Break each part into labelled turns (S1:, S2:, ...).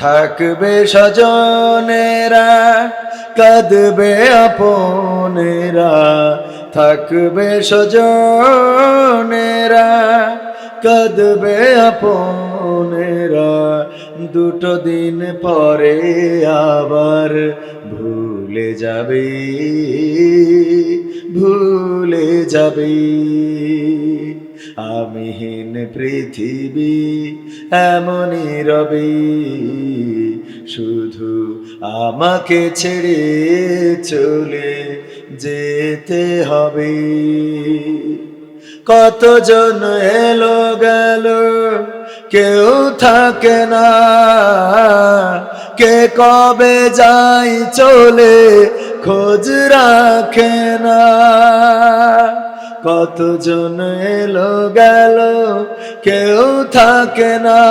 S1: থাকবে স্বজনেরা, কাঁদবে আপনেরা। থাকবে স্বজনেরা, কাঁদবে আপনেরা। দুটো দিন পরে আবার ভুলে যাবে ভুলে যাবে। আমিহীন পৃথিবী এমনই রবে। শুধু আমাকে ছেড়ে চলে যেতে হবে। কতজন এলো গেল, কেউ থাকে না। কে কবে যাই চলে খোঁজ রাখে না। কতজন এলো গেল, কেউ থাকে না।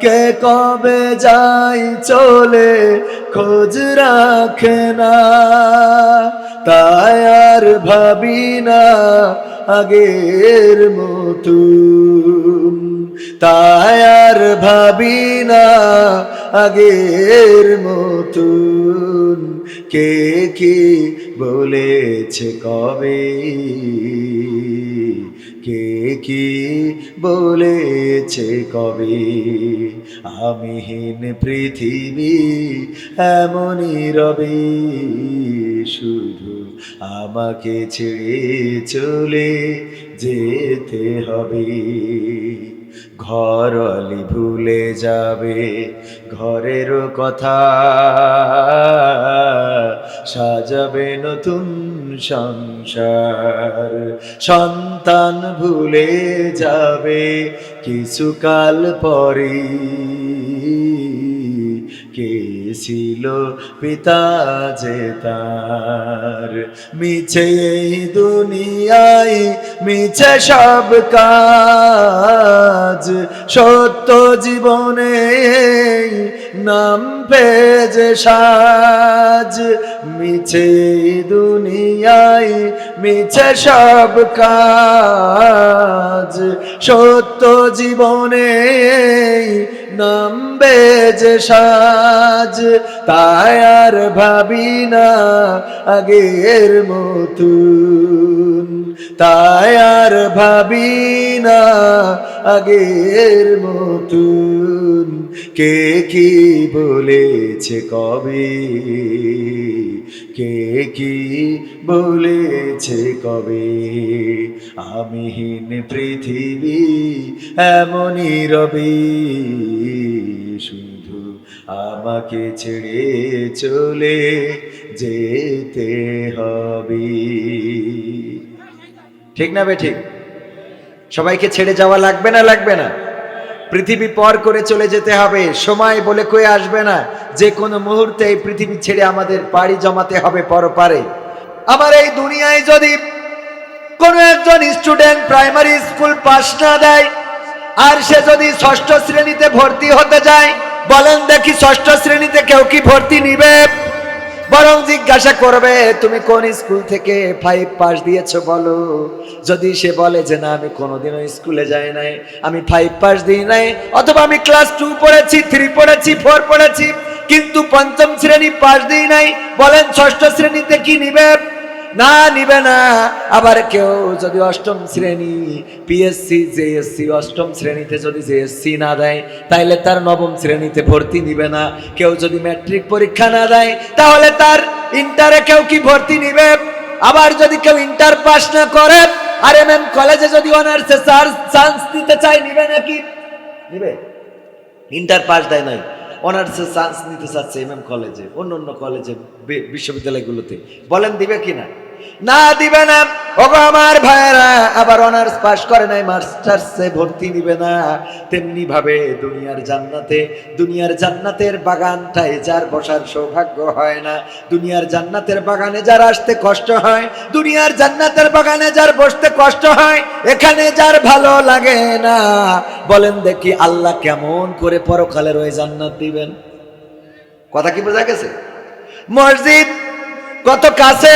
S1: কে কবে যাই চলে খোঁজ রাখে না। তাই আর ভাবি না আগের মতন তাই আর ভাবি না আগের মতন কে কি বলেছে কবে? কে বলেছে কবে? আমিহীন পৃথিবী এমনই রবে, শুধু আমাকে ছেড়ে চলে যেতে হবে। ঘরলি ভুলে যাবে ঘরের কথা সাজাবে নতুন সংসার। সন্তান ভুলে যাবে কিছুকাল পরে। কে ছিল পিতা যে তার? মিছে এই দুনিয়ায়, মিছে সব কাজ। সত্য জীবনে নাম পেজে সাজ, মিছে দুনিয়ায়, মিছে সব কাজ। সত্য জীবনে নাম বেজে সাজ, তাই আর ভাবি না আগের মতুন। তাই আর ভাবি না আগের মতুন। কে কি বলেছে কবে? কে কি বলেছে কবে? আমিহীন পৃথিবী এমনই রবি। শুধু আমাকে ছেড়ে চলে যেতে হবে। ঠিক না বে ঠিক? সবাইকে ছেড়ে যাওয়া লাগবে না লাগবে না? পৃথিবী পর করে চলে যেতে হবে। সময় বলে কয়ে আসবে না? যে কোনো মুহূর্তে এই পৃথিবী ছেড়ে আমাদের পাড়ি জমাতে হবে পরপারে। আমার এই দুনিয়ায় যদি কোনো একজন স্টুডেন্ট প্রাইমারি স্কুল পাশ না দেয়, আর সে যদি ষষ্ঠ শ্রেণীতে ভর্তি হতে যায়, বলেন দেখি ষষ্ঠ শ্রেণীতে কেউ কি ভর্তি নিবে? বরং জিজ্ঞাসা করবে, তুমি কোন স্কুল থেকে ফাইভ পাস দিয়েছ বলো? যদি সে বলে যে, না, আমি কোনোদিনও স্কুলে যাই নাই, আমি ফাইভ পাস দিই নাই, অথবা আমি ক্লাস টু পড়েছি থ্রি পড়েছি ফোর পড়েছি, কিন্তু পঞ্চম শ্রেণি পাস দিই নাই, বলেন ষষ্ঠ শ্রেণীতে কি নিবে? না নিবে না। আবার কেউ যদি অষ্টম শ্রেণি পিএসসি জেএসসি অষ্টম শ্রেণীতে যদি জেএসসি না দেয়, তাইলে তার নবম শ্রেণীতে ভর্তি নিবে না। কেউ যদি ম্যাট্রিক পরীক্ষা না দেয়, তাহলে তার ইন্টারে কেউ কি ভর্তি নিবে? আবার যদি কেউ ইন্টার পাস না করে আর এম এম কলেজে যদি অনার্সে চান্স দিতে চায়, নিবে নাকি? নিবে। ইন্টার পাস দেয় নাই অনার্সে চান্স নিতে চাচ্ছে এম এম কলেজে অন্য অন্য কলেজে বিশ্ববিদ্যালয়গুলোতে। বলেন দিবে কিনা? না দিবে না। ওগো আমার ভাইয়েরা, আবার অনার্স পাস করে নাই, মাস্টার্সে ভর্তি নিবে না। তেমনি ভাবে দুনিয়ার জান্নাতে, দুনিয়ার জান্নাতের বাগানটায় যার বসার সৌভাগ্য হয় না। দুনিয়ার জান্নাতের বাগানে যার আসতে কষ্ট হয়, দুনিয়ার জান্নাতের বাগানে যার বসতে কষ্ট হয়, এখানে যার ভালো লাগে না। বলেন দেখি আল্লাহ কেমন করে পরকালের ওই জান্নাত দিবেন। কথা কি বোঝা গেছে? মসজিদ কত কাছে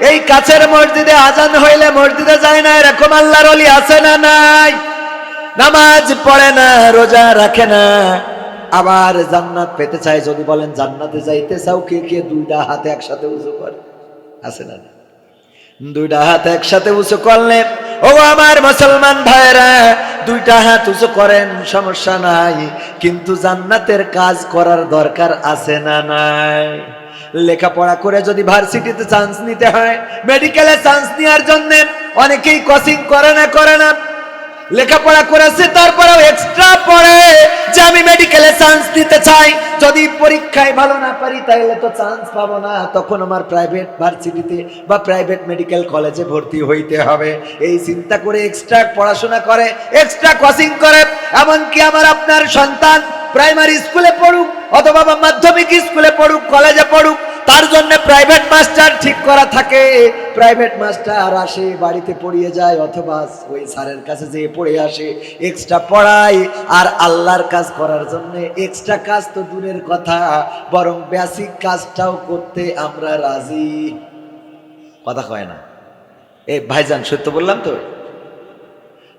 S1: এই কাছের মসজিদে আজান হইলে মসজিদে যায় না, এরকম আল্লাহর অলি আছে না নাই? নামাজ পড়ে না, রোজা রাখে না। আবার জান্নাত পেতে চায়, যদি বলেন জান্নাতে যাইতে চাও, কে কে দুইটা হাতে একসাথে উঁচু করে? আছে না? দুইটা হাত একসাথে উঁচু করলে, ও আমার মুসলমান ভাইরা দুইটা হাত উঁচু করেন, সমস্যা নাই। কিন্তু জান্নাতের কাজ করার দরকার আছে না নাই? লেখাপড়া করে যদি ভার্সিটিতে চান্স নিতে হয় মেডিকেলে চান্স নেওয়ার জন্য অনেকেই কোচিং করে না করে না। লেখাপড়া করেছে, তারপরেও এক্সট্রা পড়ে যে আমি মেডিকেলে চান্স দিতে চাই। যদি পরীক্ষায় ভালো না পারি, তাহলে তো চান্স পাবো না। তখন আমার প্রাইভেট ভার্সিটিতে বা প্রাইভেট মেডিকেল কলেজে ভর্তি হইতে হবে। এই চিন্তা করে এক্সট্রা পড়াশোনা করে এক্সট্রা কোচিং করে। এমনকি আমার আপনার সন্তান প্রাইমারি স্কুলে পড়ুক অথবা মাধ্যমিক স্কুলে পড়ুক, কলেজে পড়ুক, তার জন্য প্রাইভেট মাস্টার ঠিক করা থাকে। প্রাইভেট মাস্টার আসে, বাড়িতে পড়িয়ে যায়, অথবা ওই স্যারের কাছে যেয়ে পড়ে আসে এক্সট্রা পড়ায়। আর আল্লাহর কাজ করার জন্য এক্সট্রা কাজ তো দূরের কথা, বরং বেসিক কাজটাও করতে আমরা রাজি। কথা কয় না। এ ভাইজান, সত্য বললাম তো?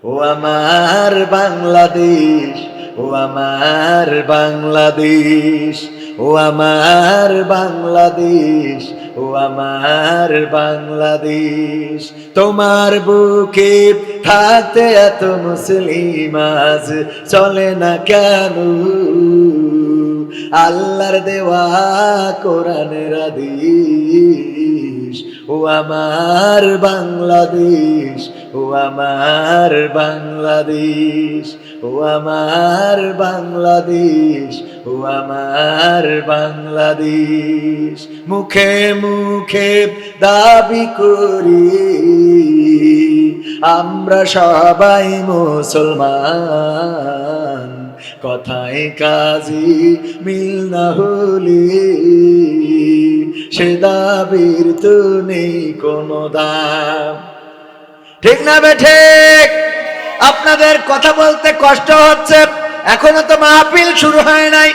S1: ও আমার বাংলাদেশ, ও আমার বাংলাদেশ, ও আমার বাংলাদেশ, ও আমার বাংলাদেশ। তোমার বুকে থাকতে এত মুসলিম আজ চলে না কেন? আল্লাহর দেওয়া কোরআনের আদেশ ও আমার বাংলাদেশ ও আমার বাংলাদেশ, ও আমার বাংলাদেশ, ও আমার বাংলাদেশ। মুখে মুখে দাবি করি, আমরা সবাই মুসলমান। কথায় কাজী মিল না হলে সে দাবির তো নেই কোনো দাম। ঠিক না বে ঠিক? আপনাদের কথা বলতে কষ্ট হচ্ছে। এখনও তো মাহফিল শুরু হয় নাই।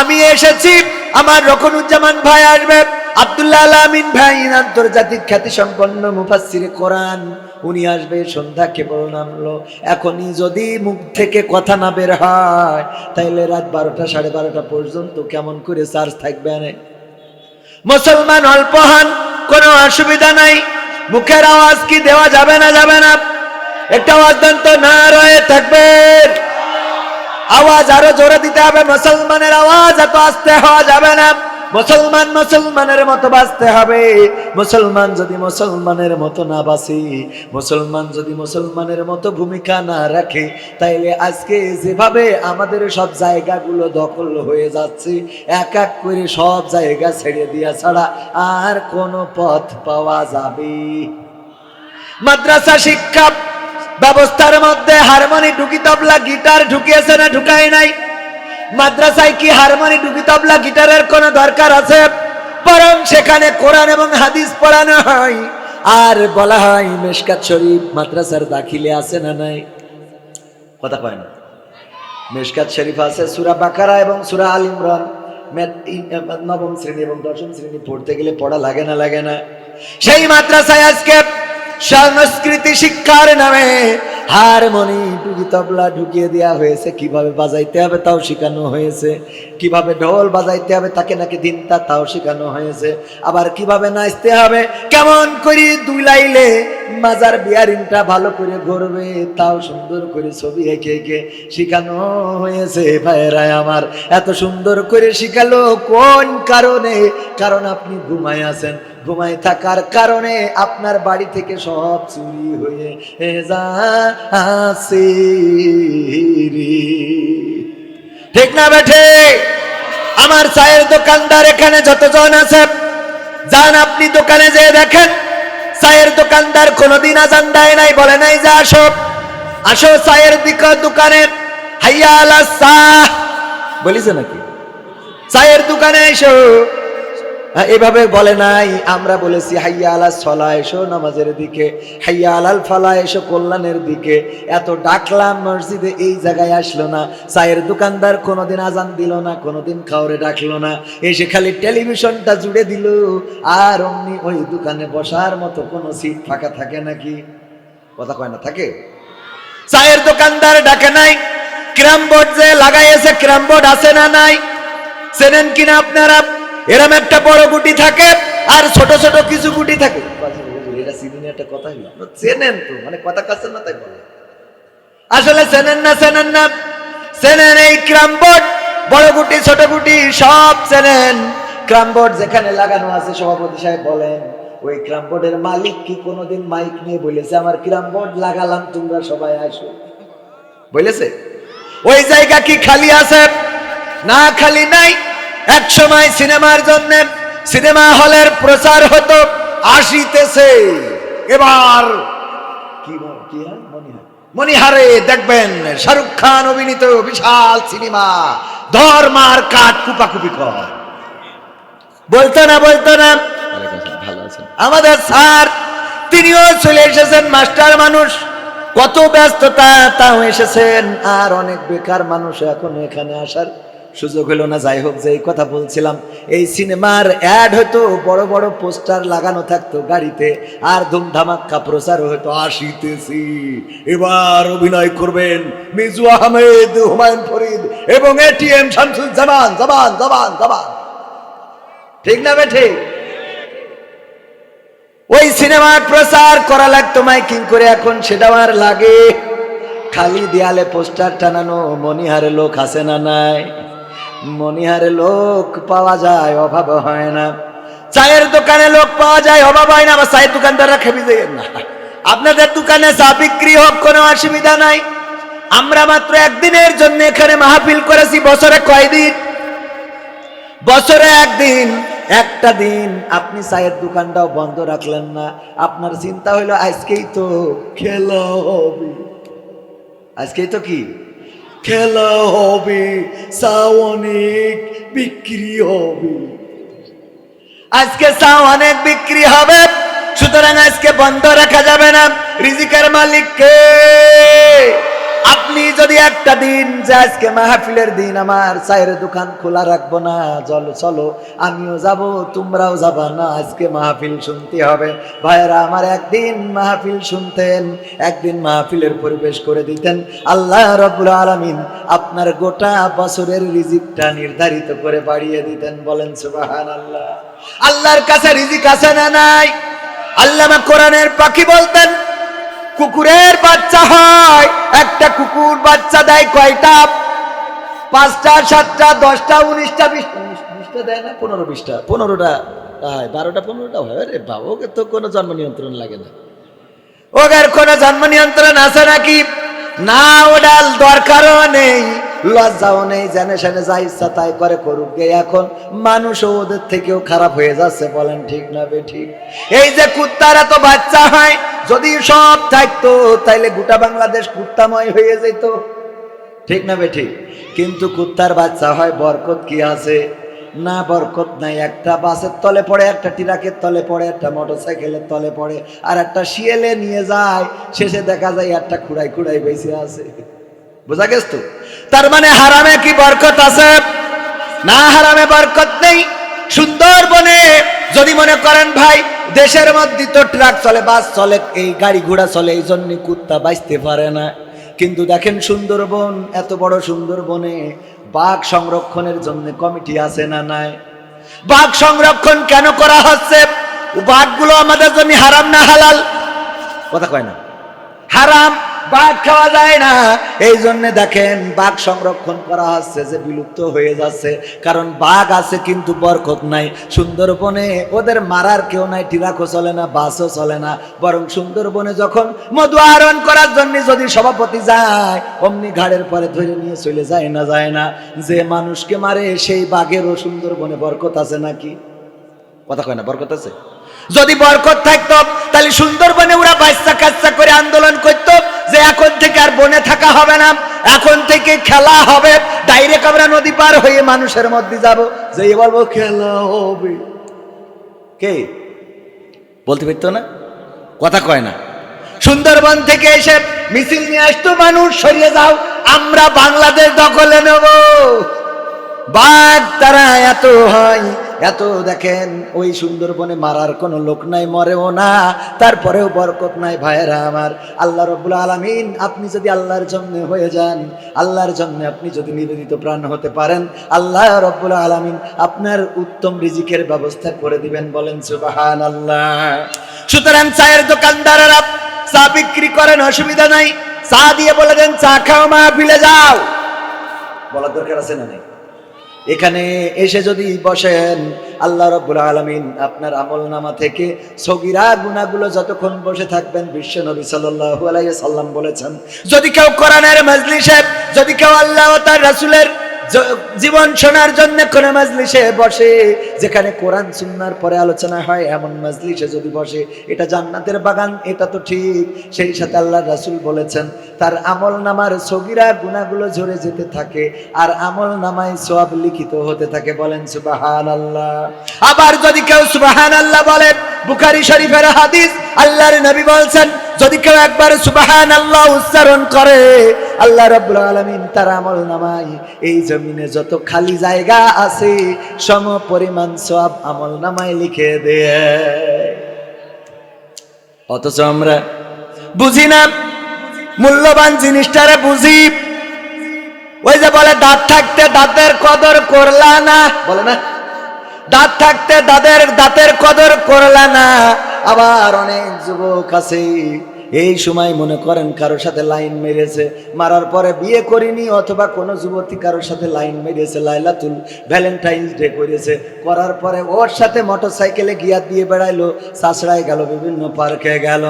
S1: আমি এসেছি, আমার রকনুজ্জামান ভাই আসবে। আব্দুল্লাহ আলামিন ভাই আন্তর্জাতিক খ্যাতি সম্পন্ন মুফাসসিরে কোরআন। উনি আসবে, সন্ধ্যা কেবল নামলো। এখনই যদি মুখ থেকে কথা না বের হয়, তাইলে রাত বারোটা, সাড়ে বারোটা পর্যন্ত কেমন করে চার্জ থাকবে মুসলমান অল্প হন, কোনো অসুবিধা নাই। মুখের আওয়াজ কি দেওয়া যাবে না যাবে না? একটা তো, না রয়ে থাকবে। আওয়াজ আরও জোরে দিতে হবে, মুসলমানের আওয়াজ এত আস্তে হওয়া যাবে না। মুসলমান মুসলমানের মতো বাঁচতে হবে। মুসলমান যদি মুসলমানের মতো না বাঁচি, মুসলমান যদি মুসলমানের মতো ভূমিকা না রাখে, তাইলে আজকে যেভাবে আমাদের সব জায়গাগুলো দখল হয়ে যাচ্ছে, এক এক করে সব জায়গা ছেড়ে দিয়া ছাড়া আর কোনো পথ পাওয়া যাবে। মাদ্রাসা শিক্ষা ব্যবস্থার মধ্যে হারমোনি, ঢুকি তবলা, গিটার ঢুকিয়েছে না ঢুকায় নাই? মাদ্রাসায় কি হারমোনি ঢুকি তবলা গিটারের কোনো দরকার আছে? বরং সেখানে কোরআন এবং হাদিস পড়ানো হয়। আর বলা হয়, মেশকাত শরীফ মাদ্রাসার দাখিলে আছে না নাই? কথা কয় না। মেশকাত শরীফ আছে সুরা বাকারা এবং সুরা আল ইমরান। নবম শ্রেণি এবং দশম শ্রেণি পড়তে গেলে পড়া লাগে না লাগে না। সেই মাদ্রাসায় আজকে সংস্কৃতি শিক্ষার নামে হারমোনি টুকি তবলা ঢুকিয়ে দেওয়া হয়েছে। কীভাবে বাজাইতে হবে তাও শেখানো হয়েছে। কীভাবে ঢোল বাজাইতে হবে তাকে নাকি দিনটা তাও শেখানো হয়েছে। আবার কীভাবে নাচতে হবে, কেমন করে দুই লাইলে মাজার বিয়ারিংটা ভালো করে ঘুরবে, তাও সুন্দর করে ছবি এঁকে এঁকে শেখানো হয়েছে। ভাইয়েরাই আমার, এত সুন্দর করে শিখালো কোন কারণে? কারণ আপনি ঘুমায় আছেন। ঘুমায় থাকার কারণে আপনার বাড়ি থেকে সব চুরি হয়ে যাচ্ছে। ঠিক না বেঠে? আমার চায়ের দোকানদার এখানে যতজন আছে, যান আপনি দোকানে যেয়ে দেখেন। চায়ের দোকানদার কোনোদিন আজান দেয় নাই, বলে নাই যে আসো। আসো চায়ের দিকে দোকানে। হাইয়া আলা বলিছে নাকি? চায়ের দোকানে এসো। এভাবে বলে নাই। আমরা বলেছি, হাইয়া আলা সলা, এসো নামাজের দিকে। হাইয়া আলাল ফালা, এসো কল্যাণের দিকে। এত ডাকলাম, মসজিদে এই জায়গায় আসলো না। চায়ের দোকানদার কোনোদিন আজান দিল না, কোনোদিন খাওয়ারে ডাকলো না। এসে খালি টেলিভিশনটা জুড়ে দিল। আর অমনি ওই দোকানে বসার মতো কোনো সিট ফাঁকা থাকে নাকি? কথা কয় না, থাকে? চায়ের দোকানদার ডাকে নাই। ক্রাম বোর্ড যে লাগাইছে ক্রাম বোর্ড আছে না নাই? চেনেন কিনা আপনারা? এরম একটা বড় গুটি থাকে আর ছোট ছোট কিছু গুটি থাকে। এটা সিদিনে একটা কথা চেনেন তো মানে কথা না তাই বলে। আসলে চেনেন না চেনেন না। চেনেন এই ক্রাম বোর্ড বড় গুটি ছোট গুটি সব চেনেন। যেখানে লাগানো আছে সভাপতি সাহেব বলেন ওই মালিক কি কোনোদিন মাইক নিয়ে বলেছে আমার ক্রাম বোর্ড লাগালাম তোমরা সবাই আসো। বলেছে? ওই জায়গা কি খালি আছে? না খালি নাই। এক সময় সিনেমার জন্য সিনেমা হলের প্রচার হতো, আসিতেছে এবার? মনিহার। দেখবেন শাহরুখ খান অভিনীত বিশাল সিনেমা ধর্মার কাঠ কুপাকুপি কর বলতো না বলতো না আমাদের স্যার, তিনিও চলে এসেছেন, মাস্টার মানুষ কত ব্যস্ততা, তাও এসেছেন, আর অনেক বেকার মানুষ এখন এখানে আসার সুযোগ হলো না, যাই হোক যে এই কথা বলছিলাম, এই সিনেমার অ্যাড হতো বড় বড় পোস্টার লাগানো থাকতো গাড়িতে, আর ধুমধামাক্কা প্রচার হয়তো আসিতেছি। এবার অভিনয় করবেন মিজু আহমেদ, হুমায়ুন ফরিদ এবং এটিএম শামসুল জামান জামান জামান জামান ঠিক না বেঠে? ওই সিনেমার প্রচার করা লাগতো মাইকিং করে, এখন সেটাও আর লাগে। খালি দেয়ালে পোস্টার টানানো, মনিহারে লোক আছে না নাই? মনিহারে লোক পাওয়া যায়, অভাব হয় না। চায়ের দোকানে লোক পাওয়া যায়, অভাব হয় না। আবার চায়ের দোকানদাররা খেপে যায়, না। আপনাদের দোকানে চা বিক্রি হোক, কোনো অসুবিধা নাই। আমরা মাত্র একদিনের জন্য এখানে মাহফিল করেছি, বছরে কয়দিন? বছরে একদিন, একটা দিন। আপনি চায়ের দোকানটাও বন্ধ রাখলেন না। আপনার চিন্তা হইল, আজকেই তো খেলা আজকেই তো কি? খেলা হবে অনেক বিক্রি হবে। আজকে অনেক বিক্রি হবে, সুতরাং আজকে বন্ধ রাখা যাবে না। রিজিকের মালিককে। আপনি যদি একটা দিন, যে আজকে মাহফিলের দিন আমার চায়ের দোকান খোলা রাখব না, চলো চলো, আমিও যাব, তোমরাও যাবা না, আজকে মাহফিল শুনতে হবে। ভাইয়েরা, আমার একদিন মাহফিল শুনতেন, একদিন মাহফিলের পরিবেশ করে দিতেন। আল্লাহ রবুল আলমিন আপনার গোটা বছরের রিজিকটা নির্ধারিত করে বাড়িয়ে দিতেন, বলেন সুবাহান আল্লাহ আল্লাহর কাছে রিজিক আছে না নাই? আল্লাহ কোরআনের পাখি বলতেন কুকুরের বাচ্চা হয়, একটা কুকুর বাচ্চা দেয় কয়টা? পাঁচটা, সাতটা, দশটা, উনিশটা বিশটা বিশটা দেয় না, পনেরো বিশটা। পনেরোটা বারোটা, পনেরোটা হয়। রে বাবা, ওকে তো কোনো জন্ম নিয়ন্ত্রণ লাগে না। ওদের কোনো জন্ম নিয়ন্ত্রণ আছে নাকি? না, ওডাল দরকারও নেই। লজ্জাও নেই, জেনে সেনে যা ইচ্ছা তাই করে করুক গে। এখন মানুষ ওদের থেকেও খারাপ হয়ে যাচ্ছে, বলেন ঠিক না বে ঠিক? এই যে কুত্তার এত বাচ্চা হয়, যদি সব থাকতো, তাইলে গোটা বাংলাদেশ কুত্তাময় হয়ে যেত। ঠিক না বে ঠিক? কিন্তু কুত্তার বাচ্চা হয়, বরকত কি আছে? না বরকত নাই, একটা বাসের তলে পড়ে, একটা ট্রাকের তলে পড়ে, একটা মোটর সাইকেলের তলে পড়ে, আর একটা শিয়েলে নিয়ে যায়, শেষে দেখা যায় একটা খুঁড়াই খুঁড়াই বেঁচে আছে। বোঝা গেছ তো? তার মানে হারামে কি বরকত আছে? না, হারামে বরকত নেই। সুন্দরবনে, যদি মনে করেন ভাই, দেশের মধ্যে তো ট্রাক চলে, বাস চলে, এই গাড়ি ঘোড়া চলে, এই জন্য কুত্তা বাঁচতে পারে না। কিন্তু দেখেন সুন্দরবন, এত বড় সুন্দরবনে বাঘ সংরক্ষণের জন্য কমিটি আছে না নাই? বাঘ সংরক্ষণ কেন করা হচ্ছে? বাঘগুলো আমাদের জন্য হারাম না হালাল? কথা কয় না। হারাম বাঘ খাওয়া যায় না। এই জন্য দেখেন, বাঘ সংরক্ষণ করা হচ্ছে যে বিলুপ্ত হয়ে যাচ্ছে। কারণ বাঘ আছে কিন্তু বরকত নাই। সুন্দরবনে ওদের মারার কেউ নাই টিরাকও চলে না, বাসও চলে না। বরং সুন্দরবনে যখন মধু আহরণ করার জন্য যদি সভাপতি যায়, অমনি ঘাড়ের পরে ধরে নিয়ে চলে যায় না যায় না। যে মানুষকে মারে, সেই বাঘেরও সুন্দরবনে বরকত আছে নাকি? কথা কয় না, বরকত আছে? যদি বরকত থাকতো, তাহলে সুন্দরবনে ওরা বাচ্চা কাচ্চা করে আন্দোলন করত। যে এখন থেকে আর বনে থাকা হবে না, এখন থেকে খেলা হবে। ডাইরেক্ট আমরা নদী পার হয়ে মানুষের মধ্যে যাব। যে বলব, খেলা হবে। কে? বলতে পারতো না? কথা কয় না। সুন্দরবন থেকে এসে মিছিল নিয়ে আসতো মানুষ, সরিয়ে যাও, আমরা বাংলাদেশ দখলে নেব। বাঘ তারা এত হয়, এত দেখেন, ওই সুন্দরবনে মারার কোনো লোক নাই, মরেও না, তারপরেও বরকত নাই ভাইয়েরা আমার। আল্লাহ রব্বুল আলমিন, আপনি যদি আল্লাহর জন্য হয়ে যান, আল্লাহর জন্য আপনি যদি নিবেদিত প্রাণ হতে পারেন, আল্লাহ রব্বুল আলমিন আপনার উত্তম রিজিকের ব্যবস্থা করে দিবেন বলেন সুবাহান আল্লাহ সুতরাং চায়ের দোকানদারেরা চা বিক্রি করেন, অসুবিধা নাই। চা দিয়ে বলে দেন, চা খাও মা বিলে যাও। বলার দরকার আছে না নেই? এখানে এসে যদি বসেন, আল্লাহ রব্বুল আলমিন আপনার আমল নামা থেকে সগিরা গুণাগুলো যতক্ষণ বসে থাকবেন, বিশ্ব নবী সাল্লাহ সাল্লাম বলেছেন, যদি কেউ কোরআনের সাহেব যদি কেউ আল্লাহ তার রাসুলের জীবন শোনার জন্য কোন মজলিসে বসে, যেখানে কোরআন, সুন্নার পরে আলোচনা হয়, এমন মজলিসে যদি বসে, এটা জান্নাতের বাগান, এটা তো ঠিক। সেই সাথে আল্লাহ রাসুল বলেছেন, তার আমল নামার সগিরা গুণাগুলো ঝরে যেতে থাকে, আর আমল নামায় সব লিখিত হতে থাকে। বলেন সুবাহান আল্লাহ আবার যদি কেউ সুবাহান আল্লাহ বলেন, বুখারি শরীফের হাদিস, আল্লাহর নবী বলছেন যদি কেউ একবার সুবাহান আল্লাহ উচ্চারণ করে, আল্লাহ রব্বুল আলমিন তার আমল নামাই এই জমিনে যত খালি জায়গা আছে, সম পরিমাণ সব আমল নামায় লিখে দেয় অথচ আমরা বুঝি না, মূল্যবান জিনিসটারে বুঝি। ওই যে বলে, দাঁত থাকতে দাঁতের কদর করলা না। বলে না দাঁত থাকতে দাঁতের দাঁতের কদর করলা না। আবার অনেক যুবক আছে, এই সময় মনে করেন কারোর সাথে লাইন মেরেছে, মারার পরে বিয়ে করিনি অথবা কোনো যুবতী কারোর সাথে লাইন মেরেছে, লাইলাতুল ভ্যালেন্টাইন্স ডে করেছে। করার পরে ওর সাথে মোটর সাইকেলে গিয়া দিয়ে বেড়াইলো চাষড়ায় গেল, বিভিন্ন পার্কে গেল।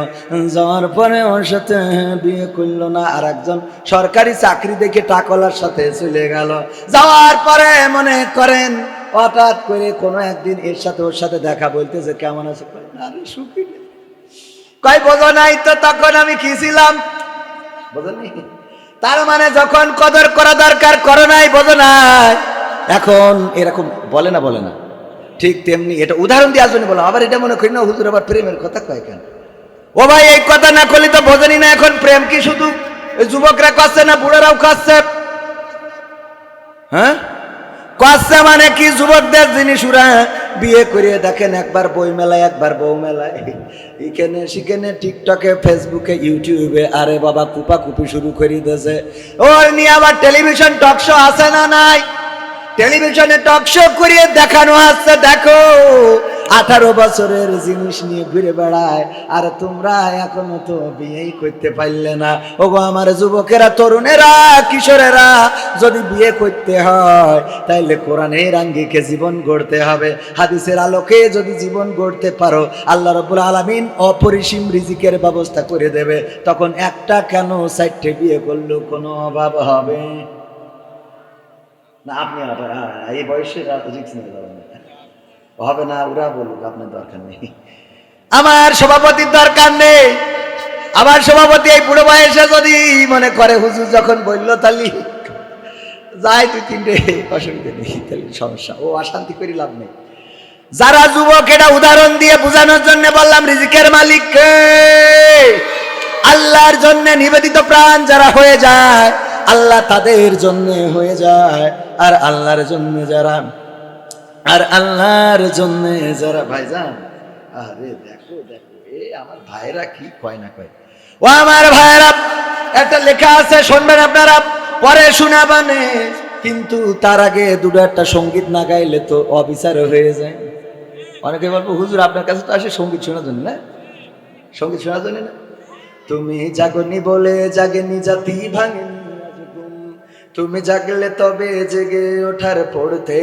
S1: যাওয়ার পরে ওর সাথে বিয়ে করল না আর একজন সরকারি চাকরি দেখে টাকলার সাথে চলে গেল। যাওয়ার পরে মনে করেন হঠাৎ করে কোনো একদিন এর সাথে ওর সাথে দেখা বলতেছে কেমন আছে? কয়, বোঝো নাই তো তখন আমি কি ছিলাম? তার মানে যখন কদর করা দরকার করো নাই বোঝো নাই। এখন এরকম বলে না বলে না। ঠিক তেমনি এটা উদাহরণ দিয়ে আসবেন বলো আবার এটা মনে করি না হুজুর আবার প্রেমের কথা কয় কেন? ও ভাই এই কথা না করলে তো বোঝেনি না এখন প্রেম কি শুধু? যুবকরা করছে না বুড়োরাও করছে? হ্যাঁ? কষ্ট মানে কি যুবকদের জিনিস ওরা? বিয়ে করিয়ে দেখেন একবার বই মেলায়, একবার বউ মেলায়। এখানে সেখানে টিকটকে ফেসবুকে ইউটিউবে আরে বাবা কুপা কুপি শুরু করে দিয়েছে। ওর নিয়ে আবার টেলিভিশন টক শো আছে না নাই? টেলিভিশনে টক শো করিয়ে দেখানো আসছে দেখো। আঠারো বছরের জিনিস নিয়ে ঘুরে বেড়ায়, আর তোমরা এখনও তো বিয়েই করতে পারলে না। ওগো আমার যুবকেরা, তরুণেরা, কিশোরেরা, যদি বিয়ে করতে হয়, তাইলে কোরআনের আঙ্গিকে জীবন গড়তে হবে। হাদিসের আলোকে যদি জীবন গড়তে পারো, আল্লাহ রবুল আলমিন অপরিসীম রিজিকের ব্যবস্থা করে দেবে। তখন একটা কেন সাইডে বিয়ে করলেও কোনো অভাব হবে? না, আপনি এই বয়সে রিক্স নিতে পারবেন না। হবে না, ওরা বলুক, আপনার দরকার নেই। আমার সভাপতির দরকার নেই। আমার সভাপতি এই বুড়ো বয়সে যদি মনে করে, হুজুর যখন বলল তাহলে যাই তুই তিনটে অসুবিধা নেই, তাহলে সমস্যা ও অশান্তি করি লাভ নেই। যারা যুবক, এটা উদাহরণ দিয়ে বোঝানোর জন্য বললাম, রিজিকের মালিক আল্লাহর জন্য নিবেদিত প্রাণ যারা হয়ে যায়, আল্লাহ তাদের জন্য হয়ে যায়, আর আল্লাহর জন্য যারা আর আল্লাহর জন্য যারা ভাইজান, আরে দেখো দেখো, এ আমার ভাইরা কি কয় না কয়? ও আমার ভাইরা একটা লেখা আছে, শুনবেন আপনারা, পরে শোনাবানে, কিন্তু তার আগে দুটো একটা সংগীত না গাইলে তো অবিচার হয়ে যায়। অনেকে বলব, হুজুর, আপনার কাছে তো আসে সংগীত শোনার জন্য, না? সংগীত শোনার জন্য না? তুমি জাগনি বলে জাগেনি, জাতি ভাঙেনি। তুমি জাগলে তবে জেগে ওঠার পড়তে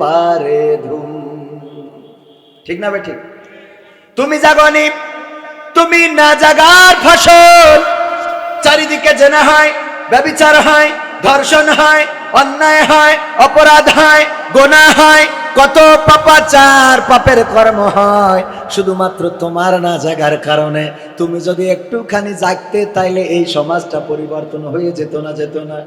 S1: পারে ধুম। ঠিক না ঠিক তুমি জাগনি, তুমি না জাগার ফসল। চারিদিকে জেনা হয়, ব্যবিচার হয়, ধর্ষণ হয়, অন্যায় হয়, অপরাধ হয়, গোনা হয়। কত পাপাচার পাপের কর্ম হয়, শুধুমাত্র তোমার না জাগার কারণে। তুমি যদি একটুখানি জাগতে, তাইলে এই সমাজটা পরিবর্তন হয়ে যেত না যেত না।